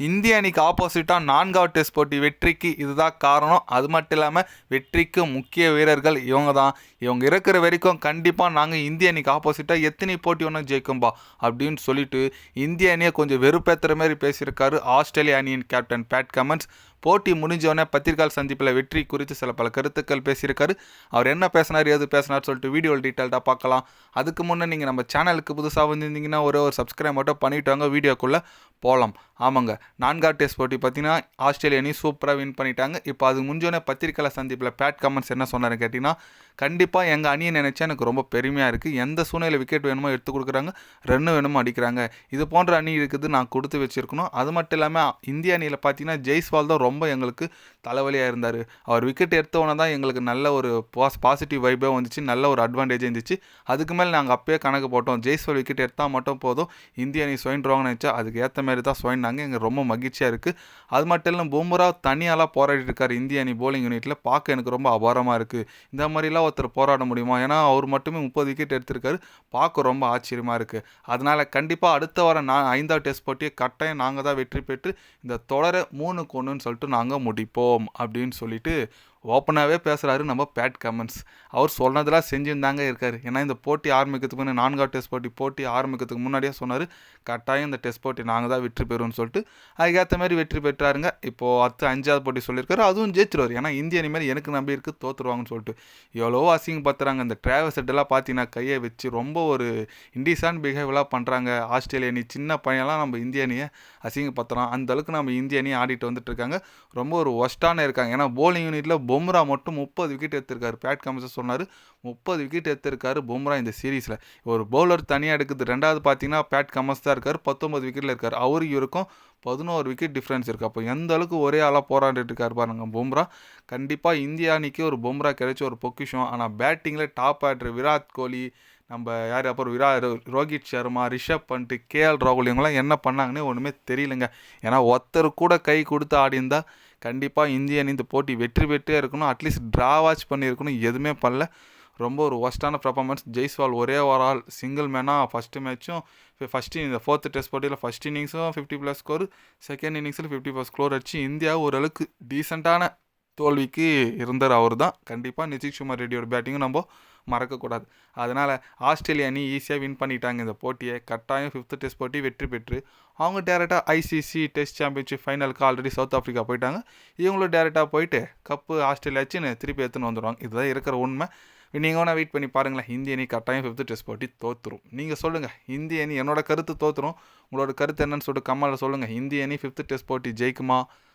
இந்திய அணிக்கு ஆப்போசிட்டாக நான்காவது டெஸ்ட் போட்டி வெற்றிக்கு இதுதான் காரணம். அது மட்டும் இல்லாமல் வெற்றிக்கு முக்கிய வீரர்கள் இவங்க தான் இவங்க இருக்கிற வரைக்கும் கண்டிப்பாக நாங்கள் இந்திய அணிக்கு ஆப்போசிட்டாக எத்தனை போட்டி ஒன்றும் ஜெயிக்கும்பா அப்படின்னு சொல்லிட்டு இந்திய அணியை கொஞ்சம் வெறுப்பேற்றுற மாதிரி பேசியிருக்காரு ஆஸ்திரேலிய அணியின் கேப்டன் பேட் கமன்ஸ் போட்டி முடிஞ்சோடனே பத்திரிகால் சந்திப்பில் வெற்றி குறித்து சில பல கருத்துக்கள் பேசியிருக்காரு. அவர் என்ன பேசினார் எது பேசினார் சொல்லிட்டு வீடியோ டீட்டெயில்டாக பார்க்கலாம். அதுக்கு முன்னே நீங்கள் நம்ம சேனலுக்கு புதுசாக வந்திருந்தீங்கன்னா ஒரே ஒரு சப்ஸ்கிரைப் மட்டும் பண்ணிவிட்டு வாங்க. வீடியோக்குள்ளே போகலாம் ஆமாங்க. நான்காவது டெஸ்ட் போட்டி பார்த்தீங்கன்னா ஆஸ்திரேலிய அணி சூப்பராக வின் பண்ணிட்டாங்க. இப்போ அது முடிஞ்சோடனே பத்திரிகையாளர் சந்திப்பில் பேட் கமெண்ட்ஸ் என்ன சொன்னார் கேட்டிங்கன்னா கண்டிப்பாக எங்கள் அணியை நினச்சா எனக்கு ரொம்ப பெருமையாக இருக்குது எந்த சூழ்நிலை விக்கெட் வேணுமோ எடுத்து கொடுக்குறாங்க ரன்னு வேணுமோ அடிக்கிறாங்க. இது போன்ற அணி இருக்குது நான் கொடுத்து வச்சுருக்கணும். அது மட்டும் இல்லாமல் இந்திய அணியில் பார்த்தீங்கன்னா ஜெய்ஸ்வால் தான் ரொம்ப எங்களுக்கு தலைவலியாக இருந்தார். அவர் விக்கெட் எடுத்தவொன்னே தான் எங்களுக்கு நல்ல ஒரு பாஸ் பாசிட்டிவ் வைபே வந்துச்சு நல்ல ஒரு அட்வான்டேஜ் இருந்துச்சு. அதுக்கு மேலே நாங்கள் அப்பயே கணக்கு போட்டோம். ஜெய்ஸ்வால் விக்கெட் எடுத்தால் மட்டும் போதும். இந்திய அணி சுயன்றுவாங்கன்னு நினச்சா அதுக்கு ஏற்ற மாதிரி தான் சுயன்னாங்க. எங்கள் ரொம்ப ரொம்ப மகிழ்ச்சியாக இருக்குது அது மட்டும் இல்லாமல் பும்ரா தனியாலாம் போராடிட்டு இருக்கார் இந்திய அணி போலிங் யூனிட்டில் பார்க்க எனக்கு ரொம்ப அபாரமாக இருக்குது இந்த மாதிரிலாம் ஒருத்தர் போராட முடியுமா? ஏன்னா அவர் மட்டுமே முப்பது விக்கெட் எடுத்திருக்காரு. பார்க்க ரொம்ப ஆச்சரியமாக இருக்குது அதனால் கண்டிப்பாக அடுத்த வாரம் நான் ஐந்தாவது டெஸ்ட் போட்டியை கட்டாயம் நாங்கள் தான் வெற்றி பெற்று இந்த தொடரை மூணுக்கு ஒன்றுன்னு சொல்லிட்டு நாங்கள் முடிப்போம் அப்படின்னு சொல்லிட்டு ஓப்பனாகவே பேசுகிறாரு நம்ம பேட் கமெண்ட்ஸ் அவர் சொன்னதெல்லாம் செஞ்சுருந்தாங்க இருக்கார். ஏன்னா இந்த போட்டி ஆரம்பிக்கிறதுக்கு முன்னே நான்காவது டெஸ்ட் போட்டி போட்டி ஆரம்பிக்கிறதுக்கு முன்னாடியே சொன்னார் கட்டாயம் இந்த டெஸ்ட் போட்டி நாங்கள் தான் வெற்றி பெறுவோம்னு சொல்லிட்டு. அதுக்கேற்ற மாதிரி வெற்றி பெற்றாருங்க. இப்போது அடுத்து அஞ்சாவது போட்டி சொல்லியிருக்காரு. அதுவும் ஜெயிச்சிருவார். ஏன்னா இந்திய அணி மாதிரி எனக்கு நம்பி இருக்குது தோற்றுருவாங்கன்னு சொல்லிட்டு. எவ்வளோ அசிங்கப்படுத்துறாங்க இந்த டிராவல் செட்டெல்லாம் பார்த்தீங்கன்னா கையை வச்சு ரொம்ப ஒரு இண்டிசான் பிஹேவியலாக பண்ணுறாங்க ஆஸ்திரேலிய அணி சின்ன பையன்லாம் நம்ம இந்திய அணியை அசிங்கப்படுத்துகிறோம் அந்தளவுக்கு நம்ம இந்திய அணியை ஆடிட்டு வந்துட்டு இருக்காங்க. ரொம்ப ஒரு ஒஸ்ட்டான இருக்காங்க. ஏன்னா போலிங் யூனிட்டில் பும்ரா மட்டும் முப்பது விக்கெட் எடுத்திருக்காரு. பேட் கமிஷன் சொன்னார் முப்பது விக்கெட் எடுத்திருக்காரு பும்ரா இந்த சீரீஸில் ஒரு பவுலர் தனியாக எடுக்குது. ரெண்டாவது பார்த்தீங்கன்னா பேட் கமஸ் தான் இருக்கார். பத்தொம்பது விக்கெட்டில் இருக்கார். அவரு இவருக்கும் பதினோரு விக்கெட் டிஃப்ரென்ஸ் இருக்குது அப்போ எந்த அளவுக்கு ஒரே ஆளாக போராடிட்டு இருக்கார் பாருங்க பும்ரா. கண்டிப்பாக இந்திய அணிக்கு ஒரு பும்ரா கிடைச்ச ஒரு பொக்கிஷம். ஆனால் பேட்டிங்கில் டாப் ஆடுற விராட் கோலி நம்ம யார்? அப்புறம் விரா ரோஹித் சர்மா ரிஷப் பண்ட்டு கேஎல் ராகுல் இவங்களாம் என்ன பண்ணாங்கன்னே ஒன்றுமே தெரியலங்க. ஏன்னா ஒருத்தர் கூட கை கொடுத்து ஆடியிருந்தா கண்டிப்பாக இந்திய அணி இந்த போட்டி வெற்றி பெற்றே இருக்கணும். அட்லீஸ்ட் ட்ரா வாட்ச் பண்ணியிருக்கணும். எதுவுமே பண்ணல. ரொம்ப ஒரு ஒஸ்ட்டான பர்ஃபார்மன்ஸ் ஜெய்ஸ்வால் ஒரே ஓவர் ஆல் சிங்கிள் மேனாக ஃபஸ்ட்டு மேட்ச்சும் ஃபஸ்ட்டு இந்த ஃபோர்த்து டெஸ்ட் போட்டியில் ஃபஸ்ட் இன்னிங்ஸும் ஃபிஃப்டி ப்ளஸ் ஸ்கோர் செகண்ட் இன்னிங்ஸில் ஃபிஃப்டி ப்ளஸ் ஸ்கோர் அடிச்சு இந்தியா ஓரளவுக்கு டீசெண்டான தோல்விக்கு இருந்தார் அவர் தான் கண்டிப்பாக நிதிஷ் குமார் ரெட்டியோட பேட்டிங்கும் நம்ம மறக்கக்கூடாது. அதனால் ஆஸ்திரேலியா அணி ஈஸியாக வின் பண்ணிட்டாங்க இந்த போட்டியை. கட்டாயம் ஃபிஃப்த்து டெஸ்ட் போட்டி வெற்றி பெற்று அவங்க டேரெக்டாக ஐசிசி டெஸ்ட் சாம்பியன்ஷிப் ஃபைனலுக்கு ஆல்ரெடி சவுத் ஆஃப்ரிக்கா போயிட்டாங்க. இவங்களும் டேரெக்டாக போயிட்டு கப்பு ஆஸ்திரேலியாச்சுன்னு திருப்பி எடுத்துன்னு வந்துடுவாங்க இதுதான் இருக்கிற உண்மை. நீங்கள் வேணால் வெயிட் பண்ணி பாருங்களேன். இந்திய அணி கட்டாயம் ஃபிஃப்த்து டெஸ்ட் போட்டி தோற்றுரும் நீங்கள் சொல்லுங்கள் இந்திய அணி என்னோட கருத்து தோற்றுரும் உங்களோட கருத்து என்னன்னு சொல்லிட்டு கம்மலில் சொல்லுங்கள் இந்திய அணி ஃபிஃப்த்து டெஸ்ட் போட்டி ஜெயிக்குமா?